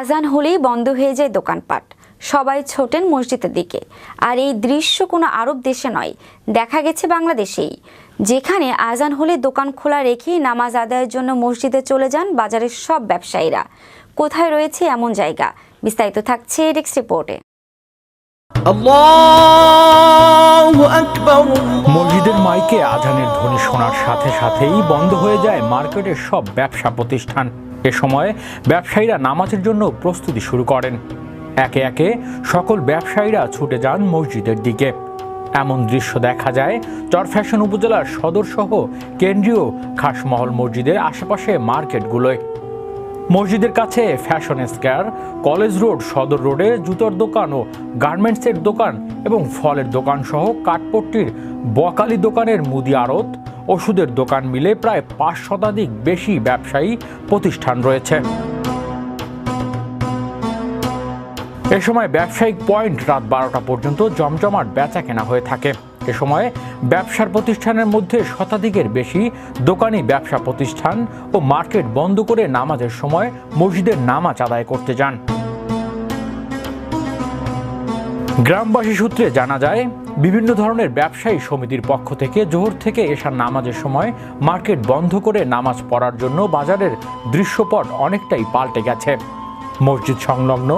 আজান হলেই বন্ধ হয়ে যায় দোকানপাট। সবাই ছোটেন মসজিদের দিকে। আর এই দৃশ্য কোনো আরব দেশে নয় দেখা গেছে বাংলাদেশেই। যেখানে আজান হলে দোকান খোলা রেখেই নামাজ আদায়ের জন্য মসজিদে চলে যান বাজারের সব ব্যবসায়ীরা। কোথায় রয়েছে এমন জায়গা? বিস্তারিত থাকছে রিক্স রিপোর্টে। মসজিদের মাইকে আজানের ধ্বনি শোনার সাথে সাথেই বন্ধ হয়ে যায় মার্কেটের সব ব্যবসা প্রতিষ্ঠান। এ সময় ব্যবসায়ীরা নামাজের জন্য প্রস্তুতি শুরু করেন। একে একে সকল ব্যবসায়ীরা ছুটে যান মসজিদের দিকে। এমন দৃশ্য দেখা যায় চরফ্যাশন উপজেলার সদরসহ কেন্দ্রীয় খাসমহল মসজিদের আশেপাশে মার্কেটগুলোয়। মসজিদের কাছে ফ্যাশন স্কয়ার, কলেজ রোড, সদর রোডে জুতোর দোকান ও গার্মেন্টসের দোকান এবং ফলের দোকান সহ কাঠপট্টির বকালি দোকানের মুদি আড়ত ওষুধের দোকান মিলে প্রায় পাঁচ শতাধিক বেশি ব্যবসায়ী প্রতিষ্ঠান রয়েছে। এ সময় ব্যবসায়িক পয়েন্ট রাত বারোটা পর্যন্ত জমজমাট বেচা কেনা হয়ে থাকে। এ সময় ব্যবসার প্রতিষ্ঠানের মধ্যে শতাধিকের বেশি দোকানি ব্যবসা প্রতিষ্ঠান ও মার্কেট বন্ধ করে নামাজের সময় মসজিদের নামাজ আদায় করতে যান। গ্রামবাসী সূত্রে জানা যায় বিভিন্ন ধরনের ব্যবসায়ী সমিতির পক্ষ থেকে জোহর থেকে এশার নামাজের সময় মার্কেট বন্ধ করে নামাজ পড়ার জন্য বাজারের দৃশ্যপট অনেকটাই পাল্টে গেছে। মসজিদ সংলগ্ন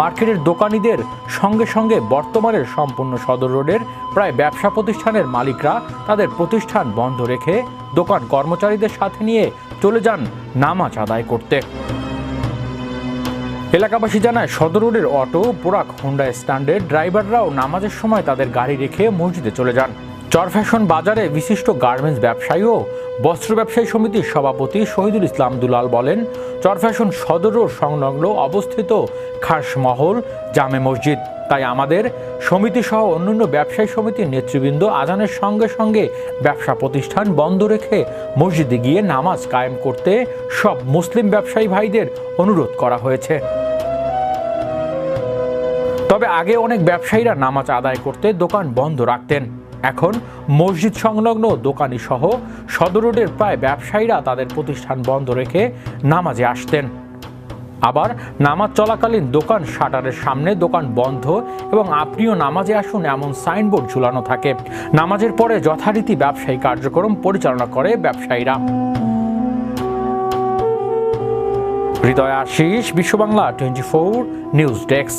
মার্কেটের দোকানীদের সঙ্গে সঙ্গে বর্তমানের সম্পূর্ণ সদর রোডের প্রায় ব্যবসা প্রতিষ্ঠানের মালিকরা তাদের প্রতিষ্ঠান বন্ধ রেখে দোকান কর্মচারীদের সাথে নিয়ে চলে যান নামাজ আদায় করতে। এলাকাবাসী জানায়, সদর রোডের অটো বোরাক হোন্ডা স্ট্যান্ডের ড্রাইভাররাও নামাজের সময় তাদের গাড়ি রেখে মসজিদে চলে যান। চরফ্যাশন বাজারে বিশিষ্ট গার্মেন্টস ব্যবসায়ী ও বস্ত্র ব্যবসায়ী সমিতির সভাপতি শহীদুল ইসলাম দুলাল বলেন চরফ্যাশন সদর ও সংলগ্ন অবস্থিত খাসমহল জামে মসজিদ। তাই আমাদের সমিতি সহ অন্যান্য ব্যবসায়ী সমিতির নেতৃবৃন্দ আজানের সঙ্গে সঙ্গে ব্যবসা প্রতিষ্ঠান বন্ধ রেখে মসজিদে গিয়ে নামাজ কায়েম করতে সব মুসলিম ব্যবসায়ী ভাইদের অনুরোধ করা হয়েছে। তবে আগে অনেক ব্যবসায়ীরা নামাজ আদায় করতে দোকান বন্ধ রাখতেন। এখন মসজিদ সংলগ্ন দোকানি সহ সদর রোডের প্রায় ব্যবসায়ীরা তাদের প্রতিষ্ঠান বন্ধ রেখে নামাজে আসতেন। আবার নামাজ চলাকালীন দোকান শাটারের সামনে দোকান বন্ধ এবং আপনিও নামাজে আসুন এমন সাইনবোর্ড ঝুলানো থাকে। নামাজের পরে যথারীতি ব্যবসায়ী কার্যক্রম পরিচালনা করে ব্যবসায়ীরা। Hriday Ashis Biswabangla, twenty four news desk.